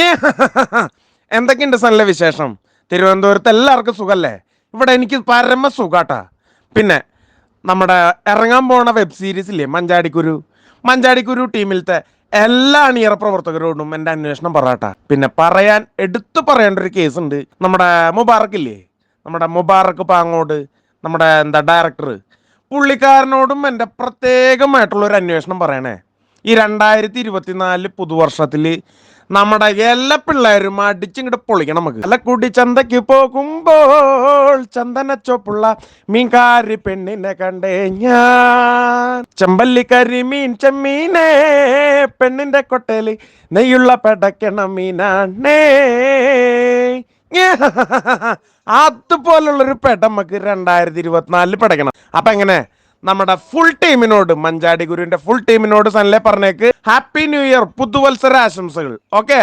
എന്തൊക്കെയുണ്ട് സല്ല വിശേഷം? തിരുവനന്തപുരത്ത് എല്ലാവർക്കും സുഖല്ലേ? ഇവിടെ എനിക്ക് പരമ സുഖാട്ടാ. പിന്നെ നമ്മുടെ ഇറങ്ങാൻ പോണ വെബ് സീരീസ് ഇല്ലേ മഞ്ചാടിക്കുരു? മഞ്ചാടിക്കുരു ടീമിലത്തെ എല്ലാ അണിയറ പ്രവർത്തകരോടും എന്റെ അന്വേഷണം പറയാട്ടാ. പിന്നെ പറയാൻ എടുത്തു പറയേണ്ട ഒരു കേസ് ഉണ്ട്. നമ്മുടെ മുബാറക്ക് ഇല്ലേ? നമ്മുടെ മുബാറക്ക് പാങ്ങോട് നമ്മുടെ എന്താ ഡയറക്ടർ പുള്ളിക്കാരനോടും എന്റെ പ്രത്യേകമായിട്ടുള്ള ഒരു അന്വേഷണം പറയണേ. ഈ രണ്ടായിരത്തി ഇരുപത്തിനാലിൽ പുതുവർഷത്തിൽ നമ്മുടെ എല്ലാ പിള്ളേരും അടിച്ചിങ്ങോട്ട് പൊളിക്കണം നമുക്ക്. അല്ല കൂടി ചന്തയ്ക്ക് പോകുമ്പോൾ ചന്ദനച്ചോപ്പുള്ള മീൻകാരി പെണ്ണിനെ കണ്ടേ ഞാൻ. ചെമ്പല്ലിക്കരി മീൻ ചെമ്മീനേ പെണ്ണിന്റെ കൊട്ടയിൽ നെയ്യുള്ള പെടക്കണ മീനാണേ. അതുപോലുള്ളൊരു പെട നമുക്ക് രണ്ടായിരത്തി ഇരുപത്തിനാലിൽ പെടക്കണം. അപ്പൊ എങ്ങനെ നമ്മുടെ ഫുൾ ടീമിനോട് മഞ്ചാടി ഗുരുവിന്റെ ഫുൾ ടീമിനോട് സനലെ പറഞ്ഞേക്ക്. ഹാപ്പി ന്യൂ ഇയർ പുതുവത്സര ആശംസകൾ ഓക്കെ